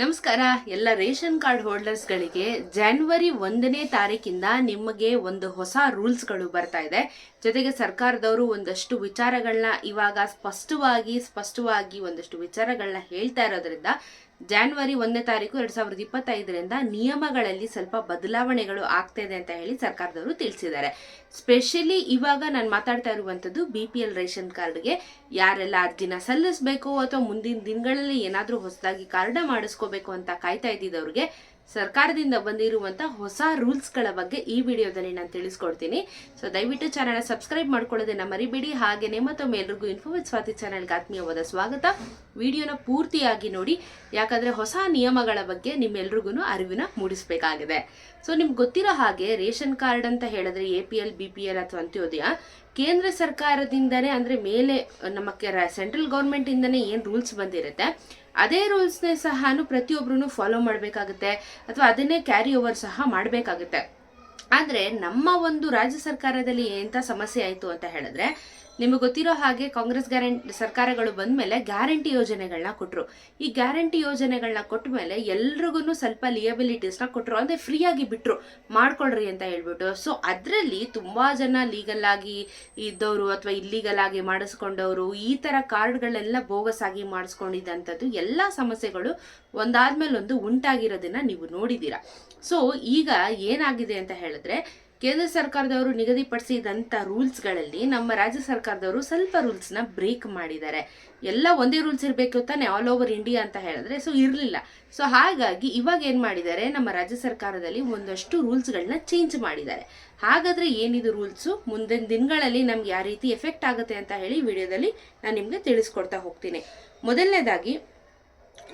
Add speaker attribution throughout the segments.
Speaker 1: ನಮಸ್ಕಾರ. ಎಲ್ಲ ration card ಹೋಲ್ಡರ್ಸ್ಗಳಿಗೆ January ಒಂದನೇ ತಾರೀಕಿಂದ ನಿಮಗೆ ಒಂದು ಹೊಸ ರೂಲ್ಸ್ಗಳು ಬರ್ತಾ ಇದೆ. ಜೊತೆಗೆ ಸರ್ಕಾರದವರು ಒಂದಷ್ಟು ವಿಚಾರಗಳನ್ನ ಇವಾಗ ಸ್ಪಷ್ಟವಾಗಿ ಸ್ಪಷ್ಟವಾಗಿ ಒಂದಷ್ಟು ವಿಚಾರಗಳನ್ನ ಹೇಳ್ತಾ ಇರೋದ್ರಿಂದ ಜಾನ್ವರಿ ಒಂದನೇ ತಾರೀಕು ಎರಡ್ ಸಾವಿರದ ಇಪ್ಪತ್ತೈದರಿಂದ ನಿಯಮಗಳಲ್ಲಿ ಸ್ವಲ್ಪ ಬದಲಾವಣೆಗಳು ಆಗ್ತಾ ಇದೆ ಅಂತ ಹೇಳಿ ಸರ್ಕಾರದವರು ತಿಳಿಸಿದ್ದಾರೆ. ಸ್ಪೆಷಲಿ ಇವಾಗ ನಾನು ಮಾತಾಡ್ತಾ ಇರುವಂಥದ್ದು ಬಿ ಪಿ ಎಲ್ ರೇಷನ್ ಕಾರ್ಡ್ಗೆ ಯಾರೆಲ್ಲ ಅರ್ಜಿನ ಸಲ್ಲಿಸಬೇಕು ಅಥವಾ ಮುಂದಿನ ದಿನಗಳಲ್ಲಿ ಏನಾದರೂ ಹೊಸದಾಗಿ ಕಾರ್ಡ ಮಾಡಿಸ್ಕೋಬೇಕು ಅಂತ ಕಾಯ್ತಾ ಇದ್ದಿದ್ದವ್ರಿಗೆ ಸರ್ಕಾರದಿಂದ ಬಂದಿರುವಂಥ ಹೊಸ ರೂಲ್ಸ್ಗಳ ಬಗ್ಗೆ ಈ ವಿಡಿಯೋದಲ್ಲಿ ನಾನು ತಿಳಿಸ್ಕೊಡ್ತೀನಿ. ಸೊ ದಯವಿಟ್ಟು ಚಾನಲ್ ಸಬ್ಸ್ಕ್ರೈಬ್ ಮಾಡ್ಕೊಳ್ಳೋದನ್ನ ಮರಿಬೇಡಿ. ಹಾಗೆಯೇ ಮತ್ತೊಮ್ಮೆ ಎಲ್ರಿಗೂ ಇನ್ಫೋ ವಿತ್ ಸ್ವಾತಿ ಚಾನಲ್ಗೆ ಆತ್ಮೀಯವಾದ ಸ್ವಾಗತ. ವಿಡಿಯೋನ ಪೂರ್ತಿಯಾಗಿ ನೋಡಿ. ಯಾಕಂದ್ರೆ ಹೊಸ ನಿಯಮಗಳ ಬಗ್ಗೆ ನಿಮ್ಮೆಲ್ರಿಗೂ ಅರಿವಿನ ಮೂಡಿಸಬೇಕಾಗಿದೆ. ಸೊ ನಿಮ್ಗೆ ಗೊತ್ತಿರೋ ಹಾಗೆ ರೇಷನ್ ಕಾರ್ಡ್ ಅಂತ ಹೇಳಿದ್ರೆ A P L B P L ಅಥವಾ ಅಂತ್ಯೋದಯ ಕೇಂದ್ರ ಸರ್ಕಾರದಿಂದನೇ ಅಂದ್ರೆ ಮೇಲೆ, ನಮ್ಮ ಸೆಂಟ್ರಲ್ ಗೌರ್ಮೆಂಟಿಂದನೇ ಏನ್ ರೂಲ್ಸ್ ಬಂದಿರುತ್ತೆ, ಅದೇ ರೂಲ್ಸ್ನೇ ಸಹ ಪ್ರತಿಯೊಬ್ಬರೂ ಫಾಲೋ ಮಾಡಬೇಕಾಗುತ್ತೆ, ಅಥವಾ ಅದನ್ನೇ ಕ್ಯಾರಿ ಓವರ್ ಸಹ ಮಾಡಬೇಕಾಗುತ್ತೆ. ಆದರೆ ನಮ್ಮ ಒಂದು ರಾಜ್ಯ ಸರ್ಕಾರದಲ್ಲಿ ಎಂಥ ಸಮಸ್ಯೆ ಆಯಿತು ಅಂತ ಹೇಳಿದ್ರೆ ನಿಮಗೆ ಗೊತ್ತಿರೋ ಹಾಗೆ ಕಾಂಗ್ರೆಸ್ ಗ್ಯಾರಂಟಿ ಸರ್ಕಾರಗಳು ಬಂದ ಮೇಲೆ ಗ್ಯಾರಂಟಿ ಯೋಜನೆಗಳನ್ನ ಕೊಟ್ಟರು ಈ ಗ್ಯಾರಂಟಿ ಯೋಜನೆಗಳನ್ನ ಕೊಟ್ಟ ಮೇಲೆ ಎಲ್ರಿಗೂ ಸ್ವಲ್ಪ ಲಿಯಬಿಲಿಟೀಸ್ನ ಕೊಟ್ಟರು ಅಂದರೆ ಫ್ರೀಯಾಗಿ ಬಿಟ್ಟರು ಮಾಡ್ಕೊಳ್ರಿ ಅಂತ ಹೇಳ್ಬಿಟ್ಟು. ಸೊ ಅದರಲ್ಲಿ ತುಂಬ ಜನ ಲೀಗಲ್ ಆಗಿ ಇದ್ದವರು ಅಥವಾ ಇಲ್ಲೀಗಲ್ ಆಗಿ ಮಾಡಿಸ್ಕೊಂಡವರು, ಈ ಥರ ಕಾರ್ಡ್ಗಳೆಲ್ಲ ಬೋಗಸ್ ಆಗಿ ಮಾಡಿಸ್ಕೊಂಡಿದ್ದಂಥದ್ದು ಎಲ್ಲ ಸಮಸ್ಯೆಗಳು ಒಂದಾದ್ಮೇಲೆ ಒಂದು ಉಂಟಾಗಿರೋದನ್ನ ನೀವು ನೋಡಿದ್ದೀರಾ. ಸೊ ಈಗ ಏನಾಗಿದೆ ಅಂತ ಹೇಳಿದ್ರೆ ಕೇಂದ್ರ ಸರ್ಕಾರದವರು ನಿಗದಿಪಡಿಸಿದಂಥ ರೂಲ್ಸ್ಗಳಲ್ಲಿ ನಮ್ಮ ರಾಜ್ಯ ಸರ್ಕಾರದವರು ಸ್ವಲ್ಪ ರೂಲ್ಸ್ನ ಬ್ರೇಕ್ ಮಾಡಿದ್ದಾರೆ. ಎಲ್ಲ ಒಂದೇ ರೂಲ್ಸ್ ಇರಬೇಕು ತಾನೆ? ಆಲ್ ಓವರ್ ಇಂಡಿಯಾ ಅಂತ ಹೇಳಿದ್ರೆ ಸೊ ಇರಲಿಲ್ಲ. ಸೊ ಹಾಗಾಗಿ ಇವಾಗ ಏನು ಮಾಡಿದ್ದಾರೆ? ನಮ್ಮ ರಾಜ್ಯ ಸರ್ಕಾರದಲ್ಲಿ ಒಂದಷ್ಟು ರೂಲ್ಸ್ಗಳನ್ನ ಚೇಂಜ್ ಮಾಡಿದ್ದಾರೆ. ಹಾಗಾದ್ರೆ ಏನಿದು ರೂಲ್ಸು? ಮುಂದಿನ ದಿನಗಳಲ್ಲಿ ನಮ್ಗೆ ಯಾವ ರೀತಿ ಎಫೆಕ್ಟ್ ಆಗುತ್ತೆ ಅಂತ ಹೇಳಿ ವಿಡಿಯೋದಲ್ಲಿ ನಾನು ನಿಮಗೆ ತಿಳಿಸ್ಕೊಡ್ತಾ ಹೋಗ್ತೀನಿ. ಮೊದಲನೇದಾಗಿ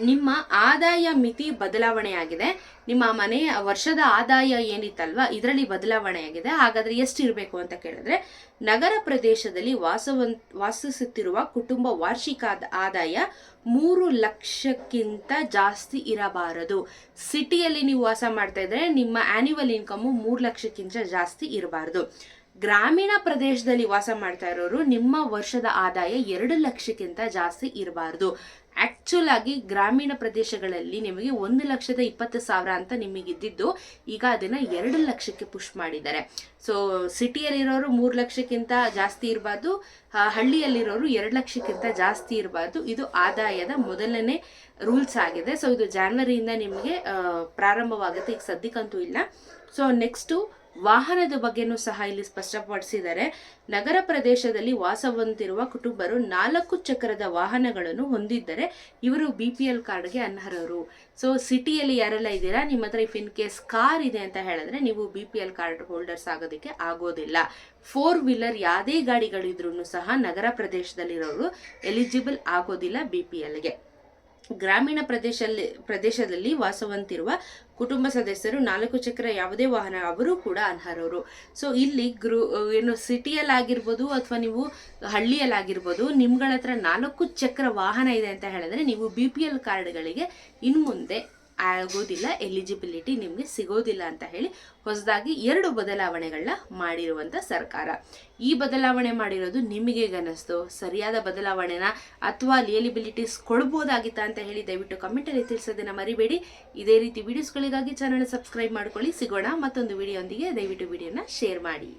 Speaker 1: ನಿಮ್ಮ ಆದಾಯ ಮಿತಿ ಬದಲಾವಣೆಯಾಗಿದೆ. ನಿಮ್ಮ ಮನೆಯ ವರ್ಷದ ಆದಾಯ ಏನಿತ್ತಲ್ವ, ಇದರಲ್ಲಿ ಬದಲಾವಣೆಯಾಗಿದೆ. ಹಾಗಾದರೆ ಎಷ್ಟು ಇರಬೇಕು ಅಂತ ಕೇಳಿದ್ರೆ, ನಗರ ಪ್ರದೇಶದಲ್ಲಿ ವಾಸವನ್, ವಾಸಿಸುತ್ತಿರುವ ಕುಟುಂಬ ವಾರ್ಷಿಕ ಆದಾಯ ಮೂರು ಲಕ್ಷಕ್ಕಿಂತ ಜಾಸ್ತಿ ಇರಬಾರದು. ಸಿಟಿಯಲ್ಲಿ ನೀವು ವಾಸ ಮಾಡ್ತಾ ಇದ್ರೆ ನಿಮ್ಮ ಆನ್ಯುವಲ್ ಇನ್ಕಮ್ ಮೂರು ಲಕ್ಷಕ್ಕಿಂತ ಜಾಸ್ತಿ ಇರಬಾರದು. ಗ್ರಾಮೀಣ ಪ್ರದೇಶದಲ್ಲಿ ವಾಸ ಮಾಡ್ತಾ ಇರೋರು ನಿಮ್ಮ ವರ್ಷದ ಆದಾಯ ಎರಡು ಲಕ್ಷಕ್ಕಿಂತ ಜಾಸ್ತಿ ಇರಬಾರ್ದು. ಆಕ್ಚುಲ್ ಆಗಿ ಗ್ರಾಮೀಣ ಪ್ರದೇಶಗಳಲ್ಲಿ ನಿಮಗೆ ಒಂದು ಲಕ್ಷದ ಇಪ್ಪತ್ತು ಸಾವಿರ ಅಂತ ನಿಮಗೆ ಇದ್ದಿದ್ದು ಈಗ ಅದನ್ನು ಎರಡು ಲಕ್ಷಕ್ಕೆ ಪುಷ್ ಮಾಡಿದ್ದಾರೆ. ಸೊ ಸಿಟಿಯಲ್ಲಿರೋರು ಮೂರು ಲಕ್ಷಕ್ಕಿಂತ ಜಾಸ್ತಿ ಇರಬಾರ್ದು ಹಳ್ಳಿಯಲ್ಲಿರೋರು ಎರಡು ಲಕ್ಷಕ್ಕಿಂತ ಜಾಸ್ತಿ ಇರಬಾರ್ದು. ಇದು ಆದಾಯದ ಮೊದಲನೇ ರೂಲ್ಸ್ ಆಗಿದೆ. ಸೊ ಇದು ಜಾನ್ವರಿಯಿಂದ ನಿಮಗೆ ಪ್ರಾರಂಭವಾಗುತ್ತೆ. ಈಗ ಸದ್ಯಕ್ಕಂತೂ ಇಲ್ಲ. ಸೊ ನೆಕ್ಸ್ಟು ವಾಹನದ ಬಗ್ಗೆನೂ ಸಹ ಇಲ್ಲಿ ಸ್ಪಷ್ಟಪಡಿಸಿದ್ದಾರೆ. ನಗರ ಪ್ರದೇಶದಲ್ಲಿ ವಾಸವಂತಿರುವ ಕುಟುಂಬರು ನಾಲ್ಕು ಚಕ್ರದ ವಾಹನಗಳನ್ನು ಹೊಂದಿದ್ದರೆ ಇವರು ಬಿ ಪಿ ಎಲ್ ಕಾರ್ಡ್ಗೆ ಅನರ್ಹರು. ಸೊ ಸಿಟಿಯಲ್ಲಿ ಯಾರೆಲ್ಲ ಇದ್ದೀರಾ? ನಿಮ್ಮ ಹತ್ರ ಇಫ್ ಇನ್ ಕೇಸ್ ಕಾರ್ ಇದೆ ಅಂತ ಹೇಳಿದ್ರೆ ನೀವು B P L card holders ಆಗೋದಕ್ಕೆ ಆಗೋದಿಲ್ಲ. ಫೋರ್ ವೀಲರ್ ಯಾವುದೇ ಗಾಡಿಗಳಿದ್ರೂ ಸಹ ನಗರ ಪ್ರದೇಶದಲ್ಲಿರೋರು ಎಲಿಜಿಬಲ್ ಆಗೋದಿಲ್ಲ ಬಿ ಪಿ ಎಲ್ಗೆ ಗ್ರಾಮೀಣ ಪ್ರದೇಶದಲ್ಲಿ ಪ್ರದೇಶದಲ್ಲಿ ವಾಸವಂತಿರುವ ಕುಟುಂಬ ಸದಸ್ಯರು ನಾಲ್ಕು ಚಕ್ರ ಯಾವುದೇ ವಾಹನ ಅವರು ಕೂಡ ಅನರ್ಹರು. ಸೊ ಇಲ್ಲಿ ಗೃ ಏನು ಸಿಟಿಯಲ್ಲಾಗಿರ್ಬೋದು ಅಥವಾ ನೀವು ಹಳ್ಳಿಯಲ್ಲಾಗಿರ್ಬೋದು ನಿಮ್ಗಳ ಹತ್ರ ನಾಲ್ಕು ಚಕ್ರ ವಾಹನ ಇದೆ ಅಂತ ಹೇಳಿದ್ರೆ ನೀವು ಬಿ ಪಿ ಎಲ್ ಕಾರ್ಡ್ಗಳಿಗೆ ಇನ್ನು ಮುಂದೆ ಆಗೋದಿಲ್ಲ ಎಲಿಜಿಬಿಲಿಟಿ ನಿಮಗೆ ಸಿಗೋದಿಲ್ಲ ಅಂತ ಹೇಳಿ ಹೊಸದಾಗಿ ಎರಡು ಬದಲಾವಣೆಗಳನ್ನ ಮಾಡಿರುವಂಥ ಸರ್ಕಾರ. ಈ ಬದಲಾವಣೆ ಮಾಡಿರೋದು ನಿಮಗೆ ಗನಸ್ತು? ಸರಿಯಾದ ಬದಲಾವಣೆನ? ಅಥವಾ ಲಿಯಲಿಬಿಲಿಟೀಸ್ ಕೊಡ್ಬೋದಾಗಿತ್ತಾ ಅಂತ ಹೇಳಿ ದಯವಿಟ್ಟು ಕಮೆಂಟಲ್ಲಿ ತಿಳಿಸೋದನ್ನು ಮರಿಬೇಡಿ. ಇದೇ ರೀತಿ ವೀಡಿಯೋಸ್ಗಳಿಗಾಗಿ ಚಾನಲ್ ಸಬ್ಸ್ಕ್ರೈಬ್ ಮಾಡ್ಕೊಳ್ಳಿ. ಸಿಗೋಣ ಮತ್ತೊಂದು ವಿಡಿಯೋ ದಯವಿಟ್ಟು ವಿಡಿಯೋನ ಶೇರ್ ಮಾಡಿ.